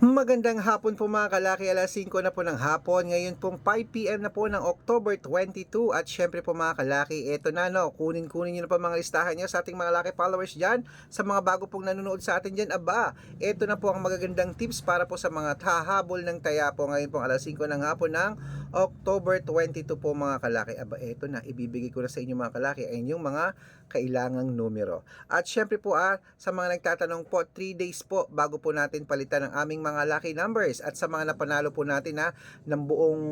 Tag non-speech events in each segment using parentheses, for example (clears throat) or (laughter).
Magandang hapon po mga kalaki, alas 5 na po ng hapon. Ngayon pong 5pm na po ng October 22 at syempre po mga kalaki, eto na no, kunin-kunin nyo na po mga listahan nyo sa ating mga laki followers dyan. Sa mga bago pong nanonood sa atin dyan, aba, eto na po ang magagandang tips para po sa mga hahabol ng taya po ngayon pong alas 5 ng hapon ng October 22 po mga kalaki. Aba, eto na, ibibigay ko na sa inyo mga kalaki ay inyong mga kailangang numero. At syempre po ah, sa mga nagtatanong po, 3 days po bago po natin palitan ang aming mga lucky numbers. At sa mga napanalo po natin na ng buong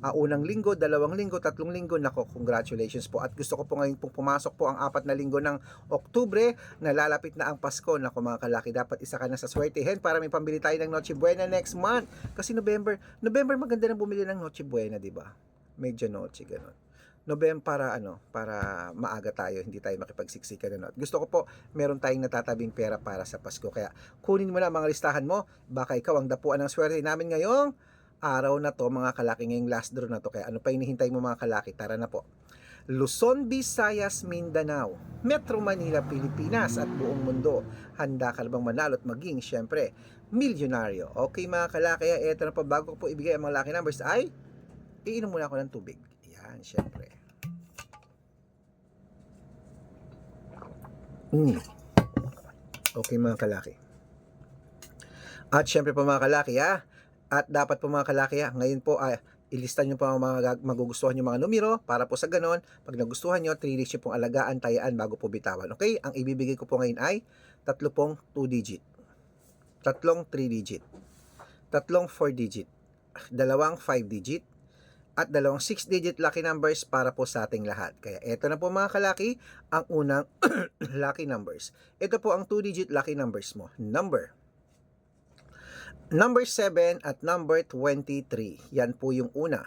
ah, unang linggo, dalawang linggo, tatlong linggo, nako, congratulations po. At gusto ko po ngayon pong pumasok po ang apat na linggo ng Oktubre, nalalapit na ang Pasko. Nako mga kalaki, dapat isa ka na sa swertihin para may pambili tayo ng Noche Buena next month. Kasi November, November maganda na bumili ng Noche Buena, di ba? Medyo Noche, ganun. November para ano, para maaga tayo, hindi tayo makipagsiksikan ano. Gusto ko po, meron tayong natatabing pera para sa Pasko. Kaya kunin mo na ang mga listahan mo, baka ikaw ang dapuan ng swerte namin ngayong araw na to, mga kalaki, ngayong last draw na to. Kaya ano pa hinihintay mo mga kalaki? Tara na po. Luzon, Visayas, Mindanao, Metro Manila, Pilipinas at buong mundo. Handa ka bang manalo at maging, syempre, milyonaryo. Okay mga kalaki, eto na po, bago ko po ibigay ang mga lucky numbers ay, iinom muna ako ng tubig. Yan, syempre. Mm. Okay mga kalaki. At syempre po mga kalaki ha, at dapat po mga kalaki ha, ngayon po ay ilista nyo po ang mga magugustuhan yung mga numero para po sa ganon, pag nagustuhan nyo, 3 days nyo pong alagaan, tayaan bago po bitawan. Okay? Ang ibibigay ko po ngayon ay tatlo pong 2 digit, tatlong 3 digit, tatlong 4 digit, dalawang 5 digit, at dalawang 6 digit lucky numbers para po sa ating lahat. Kaya eto na po mga kalaki, ang unang (clears throat) lucky numbers. Ito po ang 2 digit lucky numbers mo. Number Number 7 at number 23. Yan po yung una.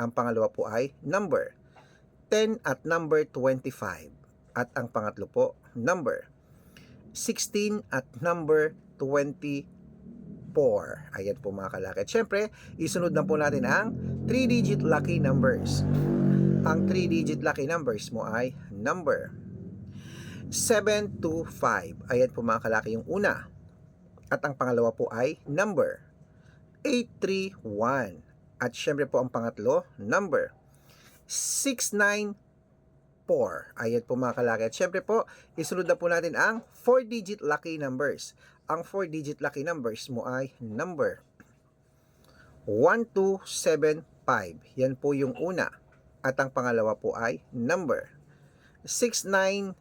Ang pangalawa po ay number 10 at number 25. At ang pangatlo po, number 16 at number 24. Ayan po mga kalaki. At syempre, isunod na po natin ang 3-digit lucky numbers. Ang 3-digit lucky numbers mo ay number 725. Ayan po mga kalaki yung una. At ang pangalawa po ay number 831. At syempre po ang pangatlo, number 694. Ayan po mga kalaki. At syempre po, isunod na po natin ang 4-digit lucky numbers. Ang 4-digit lucky numbers mo ay number 1275. Yan po yung una. At ang pangalawa po ay number 6932.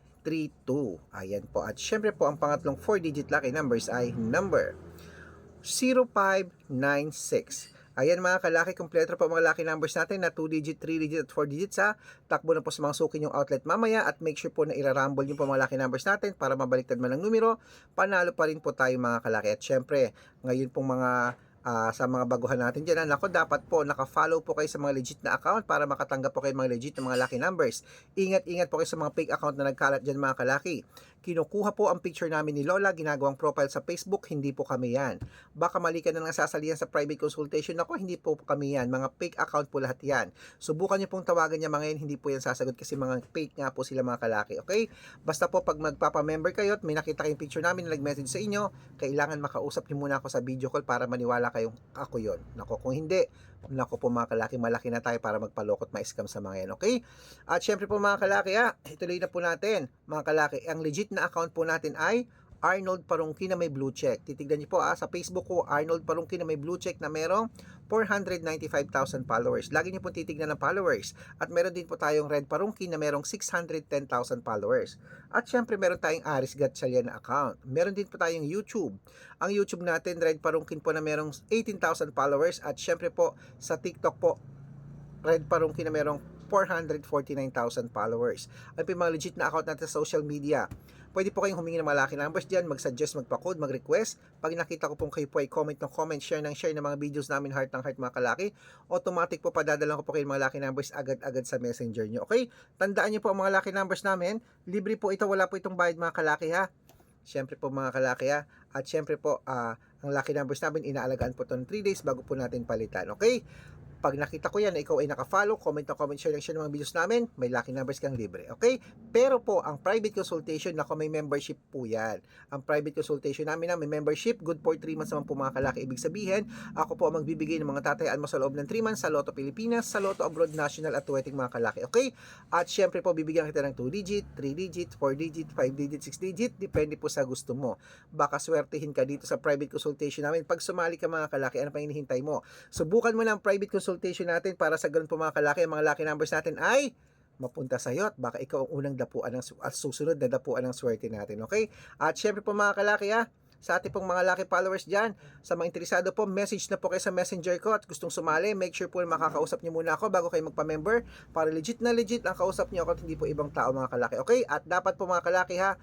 Ayan po. At syempre po, ang pangatlong 4-digit lucky numbers ay number 0596. Ayan mga kalaki, kompleto po mga lucky numbers natin na 2-digit, 3-digit at 4-digit sa takbo na po sa mga sukin yung outlet mamaya at make sure po na irarumble yung po mga lucky numbers natin para mabaliktad man ang numero, panalo pa rin po tayo mga kalaki. At syempre, ngayon pong mga ah, sa mga baguhan natin dyan. Nako, dapat po naka-follow po kayo sa mga legit na account para makatanggap po kayo mga legit na mga lucky numbers. Ingat-ingat po kayo sa mga fake account na nagkalat dyan mga kalaki. Kinukuha po ang picture namin ni Lola, ginagawang profile sa Facebook, hindi po kami yan. Baka mali ka na lang sasalihan sa private consultation ako, hindi po kami yan. Mga fake account po lahat yan. Subukan niyo pong tawagan niya mga yan, hindi po yan sasagot kasi mga fake nga po sila mga kalaki. Okay? Basta po pag magpapa-member kayo at may nakita kayong picture namin na nag-message sa inyo, kailangan makausap niyo muna ako sa video call para maniwala kayong ako yon. Nako, kung hindi, nako po mga kalaki, malaki na tayo para magpalokot ma-scam sa mga yan. Okay? At syempre po mga kalaki, ha, ituloy na po natin. Mga kalaki, ang legit na account po natin ay Arnold Parungki na may blue check. Titignan niyo po ah, sa Facebook ko, Arnold Parungki na may blue check na merong 495,000 followers. Lagi niyo po titignan ng followers. At meron din po tayong Red Parungki na merong 610,000 followers. At syempre meron tayong Aris Gatchalian na account. Meron din po tayong YouTube. Ang YouTube natin, Red Parungkin po na merong 18,000 followers. At syempre po sa TikTok po, Red Parungki na merong 449,000 followers. Ano po yung mga legit na account natin sa social media. Pwede po kayong humingi ng mga lucky numbers dyan, mag-suggest, magpa-code, mag-request. Pag nakita ko pong kayo po ay comment ng comment, share ng share ng mga videos namin, heart ng heart mga kalaki, automatic po padadalan ko po kayo ng mga lucky numbers agad-agad sa messenger nyo. Okay? Tandaan nyo po ang mga lucky numbers namin. Libre po ito, wala po itong bayad mga kalaki ha. Siyempre po mga kalaki ha. At siyempre po, ah, ang lucky numbers namin, inaalagaan po ito ng 3 days bago po natin palitan. Okay? Pag nakita ko yan na ikaw ay naka-follow, comment na comment, share na share ng mga videos namin, may lucky numbers kang libre. Okay? Pero po, ang private consultation, nako may membership po yan. Ang private consultation namin na may membership, good for 3 months naman po mga kalaki. Ibig sabihin, ako po ang magbibigay ng mga tatayaan mo sa loob ng 3 months sa Lotto Pilipinas, sa Lotto Abroad National at Tuweting mga kalaki. Okay? At syempre po, bibigyan kita ng 2 digit, 3 digit, 4 digit, 5 digit, 6 digit, depende po sa gusto mo. Baka swertihin ka dito sa private consultation namin. Pag sumali ka mga kalaki, ano pa hinihintay mo? Subukan mo na ang private consultation natin para sa ganun po mga kalaki. Ang mga lucky numbers natin ay mapunta sa iyo at baka ikaw ang unang dapuan ng, at susunod na dapuan ng swerte natin. Okay? At syempre po mga kalaki ha, sa ating pong mga lucky followers dyan, sa mga interesado po, message na po kayo sa messenger ko at gustong sumali, make sure po makakausap niyo muna ako bago kayo magpa-member para legit na legit ang kausap niyo ako at hindi po ibang tao mga kalaki. Okay? At dapat po mga kalaki ha,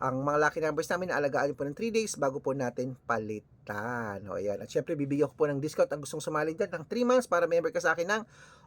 ang mga lucky numbers namin, alagaan po ng 3 days bago po natin palitan. O, ayan. At syempre, bibigyan ko po ng discount ang gustong sumali dyan ng 3 months para member ka sa akin ng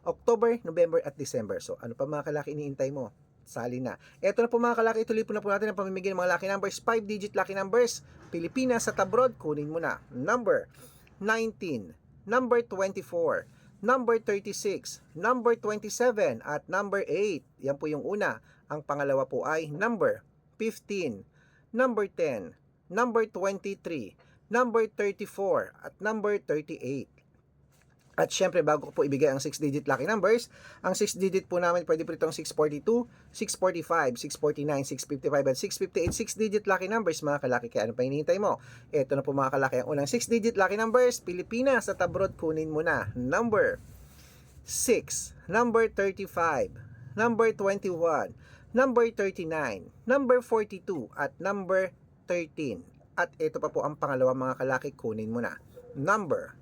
October, November, at December. So, ano pa mga kalaki iniintay mo? Sali na. Ito na po mga kalaki, ituloy po na po natin ang pamimigay ng mga lucky numbers. 5-digit lucky numbers. Pilipinas at abroad, kunin mo na. Number 19, number 24, number 36, number 27, at number 8. Yan po yung una. Ang pangalawa po ay number 15, number 10, number 23, number 34, at number 38. At syempre, bago ko po ibigay ang 6-digit lucky numbers, ang 6-digit po namin, pwede po itong 642, 645, 649, 655, at 658, 6-digit lucky numbers, mga kalaki. Kaya ano pa hinihintay mo? Ito na po mga kalaki. Ang unang 6-digit lucky numbers, Pilipinas at abroad, kunin mo na. Number 6, number 35, number 21, number 39, number 42, at number 13. At ito pa po ang pangalawa mga kalaki, kunin mo na. Number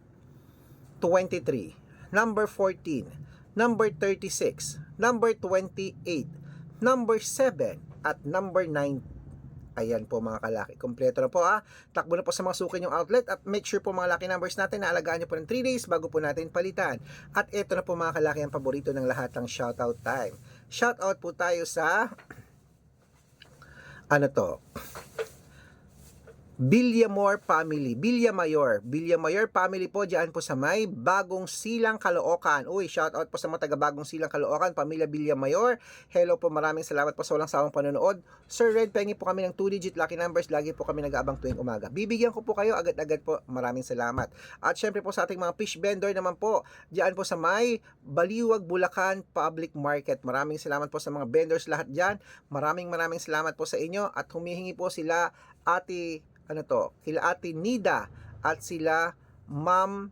23, number 14, number 36, number 28, number 7, at number 9. Ayan po mga kalaki. Kompleto na po ha. Takbo na po sa mga sukin yung outlet at make sure po mga lucky numbers natin na alagaan nyo po ng 3 days bago po natin palitan. At ito na po mga kalaki ang paborito ng lahat ng shoutout time. Shoutout po tayo sa ano to? Villamor family, Villamayor, Villamayor family po diyan po sa may Bagong Silang Caloocan. Uy, shout out po sa mga taga Bagong Silang Caloocan, pamilya Villamayor. Hello po, maraming salamat po sa walang sawang panonood. Sir Red, pengi po kami ng 2 digit lucky numbers, lagi po kami nag-aabang tuwing umaga. Bibigyan ko po kayo agad-agad po. Maraming salamat. At syempre po sa ating mga fish vendor naman po, diyan po sa may Baliwag Bulacan Public Market. Maraming salamat po sa mga vendors lahat diyan. Maraming maraming salamat po sa inyo at humihingi po sila ati ano to, kila ate Nida at sila Ma'am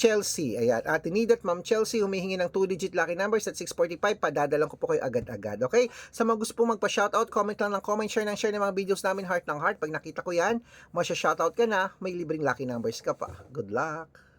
Chelsea. Ayan, ate Nida at Ma'am Chelsea humihingi ng 2-digit lucky numbers at 645. Padadalan ko po kayo agad-agad. Okay? Sa mga gusto pong magpa-shoutout, comment lang ng comment, share ng share ng mga videos namin, heart ng heart. Pag nakita ko yan, masya-shoutout ka na, may libreng lucky numbers ka pa. Good luck!